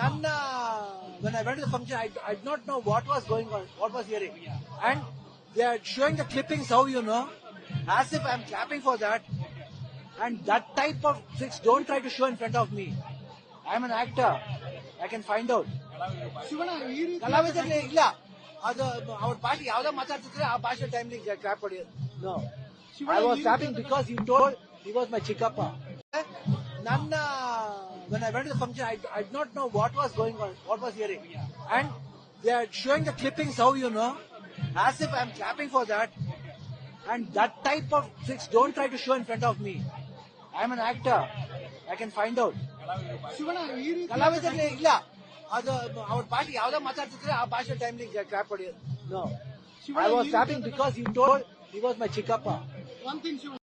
ನನ್ನ when I went to the function, I, I did not know what was going on, what was hearing. And they are showing the clippings, how you know, as if I'm clapping for that. And that type of tricks don't try to show in front of me. I'm an actor. I can find out. Shivanna ಈ ರೀತಿ ಕಲಾವಿದರಲ್ಲಿ ಇಲ್ಲ ಅದು ಅವ್ರ ಭಾಷೆ ಯಾವ್ದೋ ಮಾತಾಡ್ತಿದ್ರೆ ಆ ಭಾಷೆ ಟೈಮ್ಲಿ ಕ್ಲಾಪ್ ಹೊಡಿ no I was clapping because you told he was my ಚಿಕ್ಕಪ್ಪ ನನ್ನ when I went to the function, I, I did not know what was going on, what was hearing. And they are showing the clippings, how you know, as if I'm clapping for that. And that type of tricks don't try to show in front of me. I'm an actor. I can find out. Shivanna ಈ ರೀತಿ ಕಲಾವಿದರಲ್ಲಿ ಇಲ್ಲ ಅದು ಅವ್ರ ಭಾಷೆ ಯಾವ್ದೋ ಮಾತಾಡ್ತಿದ್ರೆ ಆ ಭಾಷೆ ಟೈಮ್ಲಿ ಕ್ಲಾಪ್ ಹೊಡಿ no I was clapping because you told he was my ಚಿಕ್ಕಪ್ಪ ಒನ್ ಥಿಂಗ್ ಶಿವಣ್ಣ